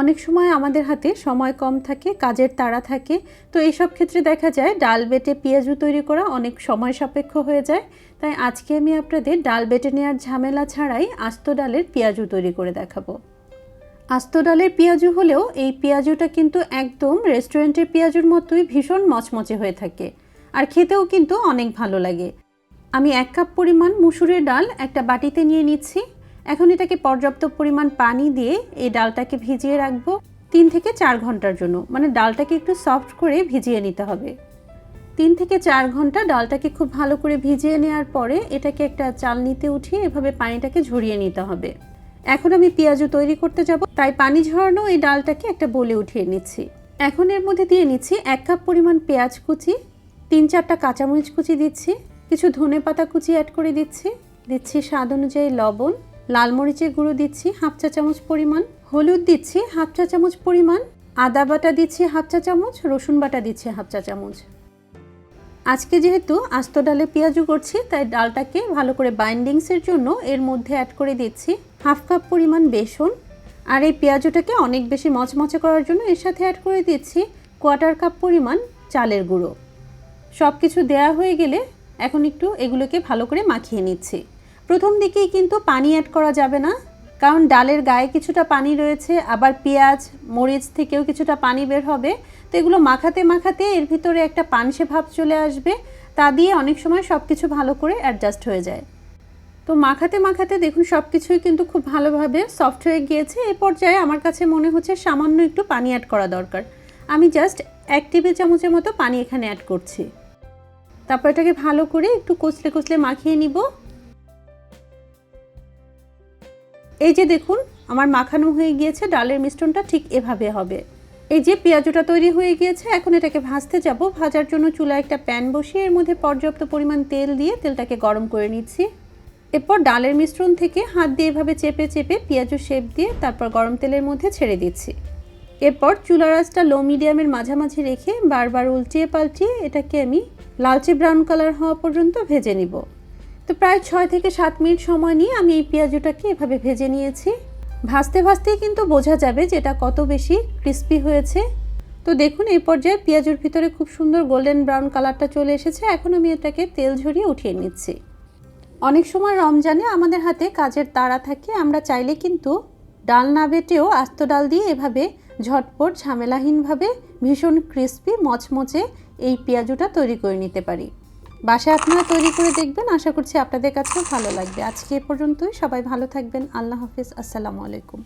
অনেক সময় আমাদের হাতে সময় কম থাকে, কাজের তাড়া থাকে। তো এইসব ক্ষেত্রে দেখা যায় ডাল বেটে পেঁয়াজু তৈরি করা অনেক সময় সাপেক্ষ হয়ে যায়। তাই আজকে আমি আপনাদের ডাল বেটে নেওয়ার ঝামেলা ছাড়াই আস্ত ডালের পেঁয়াজু তৈরি করে দেখাবো। আস্ত ডালের পেঁয়াজু হলেও এই পেঁয়াজুটা কিন্তু একদম রেস্টুরেন্টের পেঁয়াজুর মতোই ভীষণ মচমচে হয়ে থাকে আর খেতেও কিন্তু অনেক ভালো লাগে। আমি এক কাপ পরিমাণ মুসুরের ডাল একটা বাটিতে নিয়ে নিচ্ছি। এখন এটাকে পর্যাপ্ত পরিমাণ পানি দিয়ে এই ডালটাকে ভিজিয়ে রাখব তিন থেকে চার ঘণ্টার জন্য। মানে ডালটাকে একটু সফট করে ভিজিয়ে নিতে হবে। তিন থেকে চার ঘণ্টা ডালটাকে খুব ভালো করে ভিজিয়ে নেওয়ার পরে এটাকে একটা চালনিতে উঠিয়ে এভাবে পানিটাকে ঝরিয়ে নিতে হবে। এখন আমি পেঁয়াজু তৈরি করতে যাব, তাই পানি ঝরানো এই ডালটাকে একটা বলে উঠিয়ে নিচ্ছি। এখন এর মধ্যে দিয়ে নিচ্ছি এক কাপ পরিমাণ পেঁয়াজ কুচি, তিন চারটা কাঁচামরিচ কুচি দিচ্ছি, কিছু ধনে পাতা কুচি অ্যাড করে দিচ্ছি। দিচ্ছি স্বাদ অনুযায়ী লবণ লাল মরিচের গুঁড়ো দিচ্ছি হাফ চা চামচ পরিমাণ, হলুদ দিচ্ছি হাফ চা চামচ পরিমাণ, আদা বাটা দিচ্ছি হাফ চা চামচ, রসুন বাটা দিচ্ছি হাফ চা চামচ। আজকে যেহেতু আস্ত ডালে পেঁয়াজু করছি, তাই ডালটাকে ভালো করে বাইন্ডিংসের জন্য এর মধ্যে অ্যাড করে দিচ্ছি হাফ কাপ পরিমাণ বেসন। আর এই পেঁয়াজুটাকে অনেক বেশি মচমচে করার জন্য এর সাথে অ্যাড করে দিচ্ছি কোয়ার্টার কাপ পরিমাণ চালের গুঁড়ো। সব কিছু দেয়া হয়ে গেলে এখন একটু এগুলোকে ভালো করে মাখিয়ে নিচ্ছি। প্রথম দিকেই কিন্তু পানি অ্যাড করা যাবে না, কারণ ডালের গায়ে কিছুটা পানি রয়েছে, আবার পেঁয়াজ, মরিচ থেকেও কিছুটা পানি বের হবে। তো এগুলো মাখাতে মাখাতে এর ভিতরে একটা পানসে ভাব চলে আসবে, তা দিয়ে অনেক সময় সব কিছু ভালো করে অ্যাডজাস্ট হয়ে যায়। তো মাখাতে মাখাতে দেখুন সব কিছুই কিন্তু খুব ভালোভাবে সফট হয়ে গিয়েছে। এ পর্যায়ে আমার কাছে মনে হচ্ছে সামান্য একটু পানি অ্যাড করা দরকার। আমি জাস্ট এক টেবিল চামচের মতো পানি এখানে অ্যাড করছি। তারপর এটাকে ভালো করে একটু কচলে কচলে মাখিয়ে নিব। এই যে দেখুন, আমার মাখানো হয়ে গিয়েছে, ডালের মিশ্রণটা ঠিক এভাবে হবে। এই যে পেঁয়াজটা তৈরি হয়ে গিয়েছে, এখন এটাকে ভাজতে যাব। ভাজার জন্য চুলায় একটা প্যান বসিয়ে এর মধ্যে পর্যাপ্ত পরিমাণ তেল দিয়ে তেলটাকে গরম করে নিচ্ছি। এরপর ডালের মিশ্রণ থেকে হাত দিয়ে এভাবে চেপে চেপে পেঁয়াজু শেপ দিয়ে তারপর গরম তেলের মধ্যে ছেড়ে দিচ্ছি। এরপর চুলা রাসটা লো মিডিয়ামের মাঝামাঝি রেখে বারবার উল্টিয়ে পাল্টিয়ে এটাকে আমি লালচে ব্রাউন কালার হওয়া পর্যন্ত ভেজে নিব। তো প্রায় ছয় থেকে সাত মিনিট সময় নিয়ে আমি এই পেঁয়াজুটাকে এভাবে ভেজে নিয়েছি। ভাজতে ভাজতেই কিন্তু বোঝা যাবে যে এটা কত বেশি ক্রিস্পি হয়েছে। তো দেখুন, এই পর্যায়ে পেঁয়াজুর ভিতরে খুব সুন্দর গোল্ডেন ব্রাউন কালারটা চলে এসেছে। এখন আমি এটাকে তেল ঝরিয়ে উঠিয়ে নিচ্ছি। অনেক সময় রমজানে আমাদের হাতে কাজের তাড়া থাকে। আমরা চাইলে কিন্তু ডাল না বেটেও আস্ত ডাল দিয়ে এভাবে ঝটপট ঝামেলাহীনভাবে ভীষণ ক্রিস্পি মচমচে এই পেঁয়াজুটা তৈরি করে নিতে পারি। বাসায় আপনারা তৈরি করে দেখবেন। আশা করছি আপনাদের কাছেও ভালো লাগবে। আজকে এ পর্যন্তই। সবাই ভালো থাকবেন। আল্লাহ হাফিজ। আসসালামু আলাইকুম।